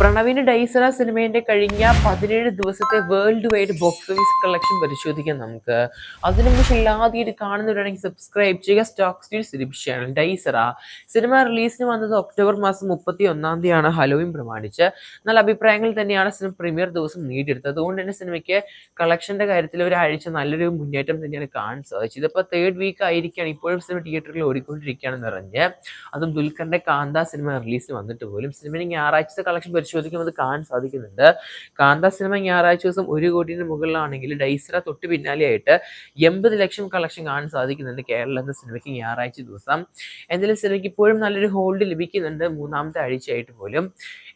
പ്രണവിന് ഡൈസറ സിനിമയുടെ കഴിഞ്ഞ പതിനേഴ് ദിവസത്തെ world wide box office collection പരിശോധിക്കാം നമുക്ക്. അതിനു മുമ്പ് ആദ്യമായിട്ട് കാണുന്നവരാണെങ്കിൽ സബ്സ്ക്രൈബ് ചെയ്യുക. Stock cinema channel Dies Irae cinema റിലീസിന് വന്നത് ഒക്ടോബർ മാസം മുപ്പത്തി ഒന്നാം തീയതിയാണ് ഹലോവിൻ പ്രമാണിച്ച്. നല്ല അഭിപ്രായങ്ങൾ തന്നെയാണ് സിനിമ പ്രീമിയർ ദിവസം നേടിയെടുത്തത്. അതുകൊണ്ട് തന്നെ സിനിമയ്ക്ക് കളക്ഷന്റെ കാര്യത്തിൽ ഒരാഴ്ച നല്ലൊരു മുന്നേറ്റം തന്നെയാണ് കാണാൻ സാധിച്ചത്. ഇതിപ്പോൾ തേർഡ് വീക്ക് ആയിരിക്കുകയാണ്. ഇപ്പോഴും സിനിമ തിയേറ്ററിൽ ഓടിക്കൊണ്ടിരിക്കുകയാണെന്ന് പറഞ്ഞ് അതും ദുൽഖറിന്റെ കാന്ത സിനിമ റിലീസിന് വന്നിട്ട് പോലും സിനിമയിൽ ഞായറാഴ്ചത്തെ കളക്ഷൻ പരിശോധിക്കുമ്പോൾ അത് കാണാൻ സാധിക്കുന്നുണ്ട്. കാന്ത സിനിമ ഞായറാഴ്ച ദിവസം ഒരു കോടിന് മുകളിലാണെങ്കിൽ ഡൈസ്ര തൊട്ട് പിന്നാലെയായിട്ട് എൺപത് ലക്ഷം കളക്ഷൻ കാണാൻ സാധിക്കുന്നുണ്ട് കേരള എന്ന സിനിമയ്ക്ക് ഞായറാഴ്ച ദിവസം. എന്തായാലും സിനിമയ്ക്ക് ഇപ്പോഴും നല്ലൊരു ഹോൾഡ് ലഭിക്കുന്നുണ്ട് മൂന്നാമത്തെ ആഴ്ചയായിട്ട് പോലും.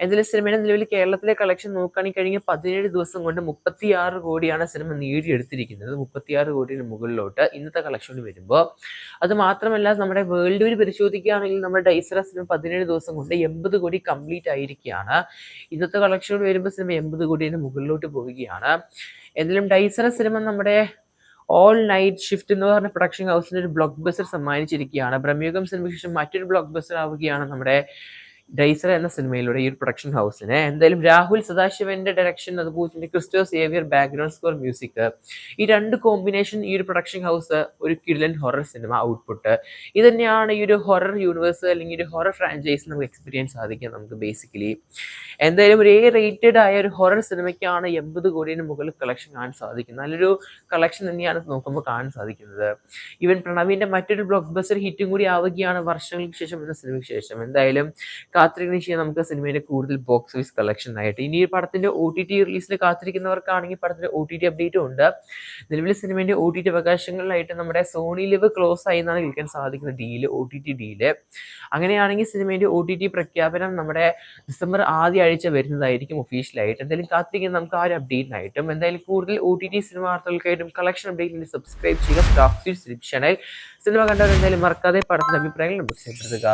എന്തായാലും സിനിമയുടെ നിലവിൽ കേരളത്തിലെ കളക്ഷൻ നോക്കുകയാണെങ്കിൽ കഴിഞ്ഞ പതിനേഴ് ദിവസം കൊണ്ട് മുപ്പത്തിയാറ് കോടിയാണ് സിനിമ നേടിയെടുത്തിരിക്കുന്നത്. മുപ്പത്തിയാറ് കോടിന് മുകളിലോട്ട് ഇന്നത്തെ കളക്ഷൻ വരുമ്പോൾ. അത് മാത്രമല്ല നമ്മുടെ വേൾഡ് വൈഡ് പരിശോധിക്കുകയാണെങ്കിൽ നമ്മുടെ ഡൈസറ സിനിമ പതിനേഴ് ദിവസം കൊണ്ട് എൺപത് കോടി കംപ്ലീറ്റ് ആയിരിക്കുകയാണ്. ഇന്നത്തെ കളക്ഷൻ വരുമ്പോൾ സിനിമ എൺപത് കോടിന് മുകളിലോട്ട് പോവുകയാണ്. എന്തായാലും ഡൈസറ സിനിമ നമ്മുടെ ഓൾ നൈറ്റ് ഷിഫ്റ്റ് എന്ന് പറഞ്ഞ പ്രൊഡക്ഷൻ ഹൗസിന് ഒരു ബ്ലോക്ക് ബസ്റ്റർ സമ്മാനിച്ചിരിക്കുകയാണ് ബ്രഹ്മയുഗം സിനിമയ്ക്ക് ശേഷം മറ്റൊരു ബ്ലോക്ക് ബസ്റ്റർ ആവുകയാണ് നമ്മുടെ ഡൈസർ എന്ന സിനിമയിലൂടെ ഈ ഒരു പ്രൊഡക്ഷൻ ഹൗസിന് എന്തായാലും രാഹുൽ സദാശിവന്റെ ഡയറക്ഷൻ അതുപോലെ Christo Xavier background score music ഈ രണ്ട് കോമ്പിനേഷൻ ഈ ഒരു പ്രൊഡക്ഷൻ ഹൗസ് ഒരു കിഡ്ലൻ ഹൊറർ സിനിമ ഔട്ട്പുട്ട് ഇത് തന്നെയാണ് ഈ ഒരു ഹൊറർ യൂണിവേഴ്സ് അല്ലെങ്കിൽ ഒരു ഹൊറർ ഫ്രാഞ്ചൈസ് നമുക്ക് എക്സ്പീരിയൻസ് സാധിക്കുക നമുക്ക് ബേസിക്കലി എന്തായാലും ഒരു എ റേറ്റഡ് ആയ ഒരു ഹൊറർ സിനിമയ്ക്കാണ് എൺപത് കോടിന് മുകളിൽ കളക്ഷൻ കാണാൻ സാധിക്കുന്നത്. നല്ലൊരു കളക്ഷൻ തന്നെയാണ് നോക്കുമ്പോൾ കാണാൻ സാധിക്കുന്നത്. ഈവൻ പ്രണവിന്റെ മറ്റൊരു ബ്ലോക്ക് ബസ്റ്റർ ഹിറ്റും കൂടി ആവുകയാണ് വർഷങ്ങൾക്ക് ശേഷം എന്ന സിനിമയ്ക്ക് ശേഷം. എന്തായാലും കാത്തിരിക്കുന്ന ശേഷം നമുക്ക് സിനിമയുടെ കൂടുതൽ ബോക്സ് ഓഫീസ് കളക്ഷൻ ആയിട്ട്. ഇനി ഈ പടത്തിന്റെ ഒ ടി ടി റിലീസിൽ കാത്തിരിക്കുന്നവർക്കാണെങ്കിൽ പടത്തിന്റെ ഒ ടി ടി അപ്ഡേറ്റും ഉണ്ട്. നിലവിലെ സിനിമയുടെ ഒ ടി ടി അവകാശങ്ങളിലായിട്ട് നമ്മുടെ സോണി ലിവ് ക്ലോസ് ആയി എന്നാണ് കേൾക്കാൻ സാധിക്കുന്ന deal O T T deal അങ്ങനെയാണെങ്കിൽ സിനിമയുടെ ഒ ടി ടി പ്രഖ്യാപനം നമ്മുടെ ഡിസംബർ ആദ്യ ആഴ്ച വരുന്നതായിരിക്കും ഒഫീഷ്യലായിട്ട് എന്തായാലും കാത്തിരിക്കുന്ന നമുക്ക് ആ ഒരു അപ്ഡേറ്റിനായിട്ടും എന്തായാലും കൂടുതൽ ഒ ടി ടി സിനിമ വാർത്തകൾക്കായിട്ടും കളക്ഷൻ അപ്ഡേറ്റിന് സബ്സ്ക്രൈബ് ചെയ്യുക സിനിമ കണ്ടവർ എന്തായാലും മറക്കാതെ പടത്തിന്റെ അഭിപ്രായങ്ങൾ രേഖപ്പെടുത്തുക.